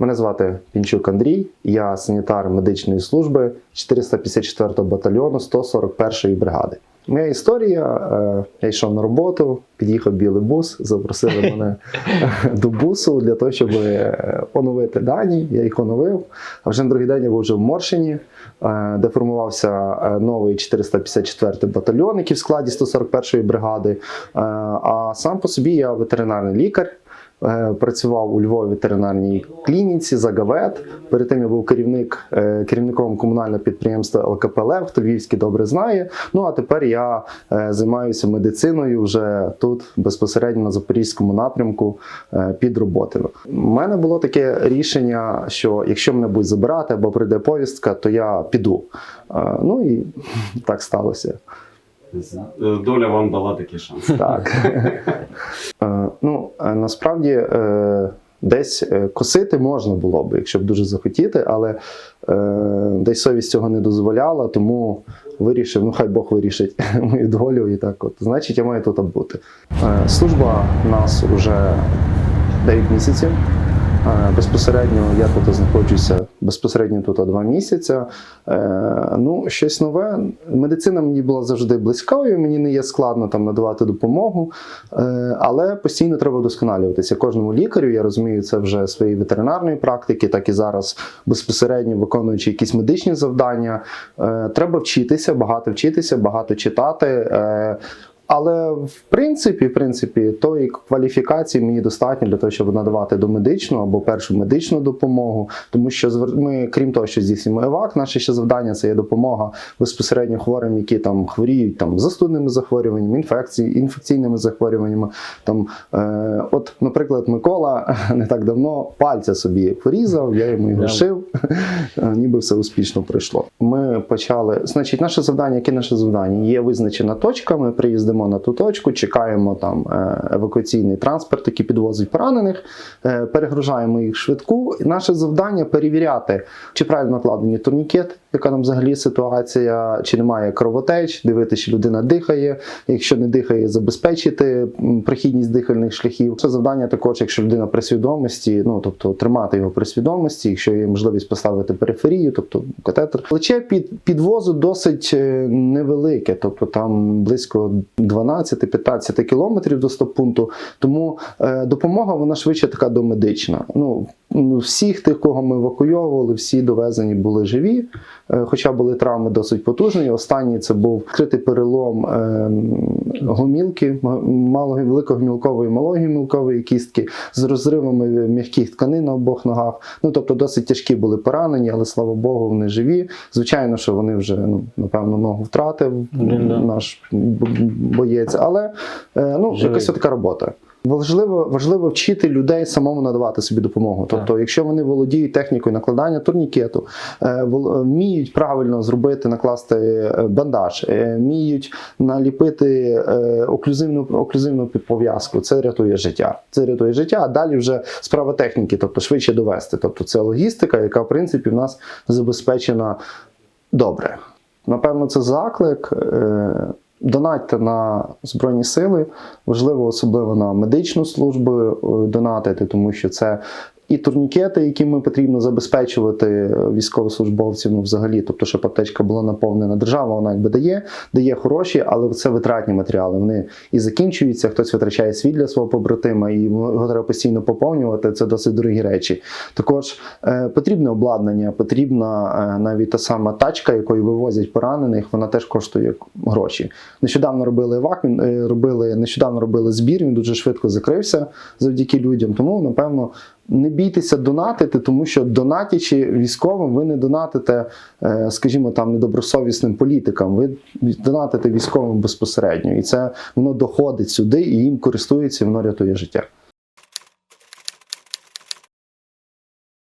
Мене звати Пінчук Андрій, я санітар медичної служби 454 батальйону 141 бригади. Моя історія: е, я йшов на роботу, під'їхав білий бус, запросили мене до бусу для того, щоб е, оновити дані. Я їх оновив. А вже на другий день я був вже в Моршині, е, де формувався новий 454 батальйон, який в складі 141 бригади. А сам по собі я ветеринарний лікар. Е, Працював у Львові ветеринарній клініці Загавет. Перед тим я був керівник е, керівником комунального підприємства ЛКП «Лев», хто львівський добре знає. Ну а тепер я е, займаюся медициною вже тут безпосередньо на запорізькому напрямку під Роботино. У мене було таке рішення, що якщо мене будуть забирати або прийде повістка, то я піду. Ну і так сталося. Доля вам дала такий шанс. Так. Е, Ну, е, насправді е, десь косити можна було б, якщо б дуже захотіти, але десь совість цього не дозволяла, тому вирішив, ну хай Бог вирішить мою долю і так от. Значить, я маю тут бути. Служба у нас уже 9 місяців. Безпосередньо я тут знаходжуся безпосередньо тут два місяці. Е, Ну, щось нове. Медицина мені була завжди близькою, мені не є складно там надавати допомогу, Е, але постійно треба вдосконалюватися. Кожному лікарю я розумію це вже своєї ветеринарної практики, так і зараз безпосередньо виконуючи якісь медичні завдання. Е, Треба вчитися, багато вчитися, багато читати. Але в принципі, в принципі, тої кваліфікації мені достатньо для того, щоб надавати домедичну або першу медичну допомогу. Тому що ми, крім того, що здійснюємо ЕВАК, наше ще завдання це є допомога безпосередньо хворим, які там хворіють там застудними захворюваннями, інфекції, інфекційними захворюваннями. Там, е, от, наприклад, Микола не так давно пальця собі порізав, я йому його шив, ніби все успішно пройшло. Ми почали. Значить, наше завдання, яке наше завдання? Є визначена точка. Ми приїздимо на ту точку, чекаємо там е, евакуаційний транспорт, який підвозить поранених, е, перегружаємо їх швидку. Наше завдання перевіряти, чи правильно накладені турнікет, яка там взагалі ситуація, чи немає кровотеч, дивитися, чи людина дихає. Якщо не дихає, забезпечити м, прохідність дихальних шляхів. Це завдання також, якщо людина при свідомості, ну тобто тримати його при свідомості, якщо є можливість поставити периферію, тобто катетер. Плече під підвозу досить е, невелике, тобто там близько 12-15 кілометрів до стоп-пункту. Тому е, допомога вона швидше така домедична. Ну всіх тих, кого ми евакуйовували, всі довезені були живі, е, хоча були травми досить потужні. Останній це був відкритий перелом е, гомілки, малої великогомілкової, малої гомілкової кістки з розривами м'яких тканин на обох ногах. Ну тобто досить тяжкі були поранені, але слава Богу, вони живі. Звичайно, що вони вже ну напевно ногу втратив наш боєць, але е, ну Живий. якась така робота. Важливо, важливо вчити людей самому надавати собі допомогу. Тобто, якщо вони володіють технікою накладання турнікету, е, вміють правильно зробити, накласти е, бандаж, е, вміють наліпити е, оклюзивну оклюзивну пов'язку, це рятує життя. Це рятує життя. А далі вже справа техніки, тобто швидше довести. Тобто, це логістика, яка в принципі в нас забезпечена добре. Напевно, це заклик. Донатьте на Збройні Сили, важливо особливо на медичну службу е, донатити, тому що це і турнікети, якими потрібно забезпечувати е, військовослужбовців, ну взагалі, тобто, щоб аптечка була наповнена. Держава вона якби дає, дає хороші, але це витратні матеріали. Вони і закінчуються, хтось витрачає світ для свого побратима, і його треба постійно поповнювати. Це досить дорогі речі. Також е, потрібне обладнання, потрібна е, навіть та сама тачка, якою вивозять поранених, вона теж коштує гроші. Нещодавно робили ЕВАК, е, робили нещодавно робили збір. Він дуже швидко закрився завдяки людям. Тому напевно. Не бійтеся донатити, тому що донатячи військовим, ви не донатите, е, скажімо, там недобросовісним політикам. Ви донатите військовим безпосередньо, і це воно доходить сюди, і їм користується, і воно рятує життя.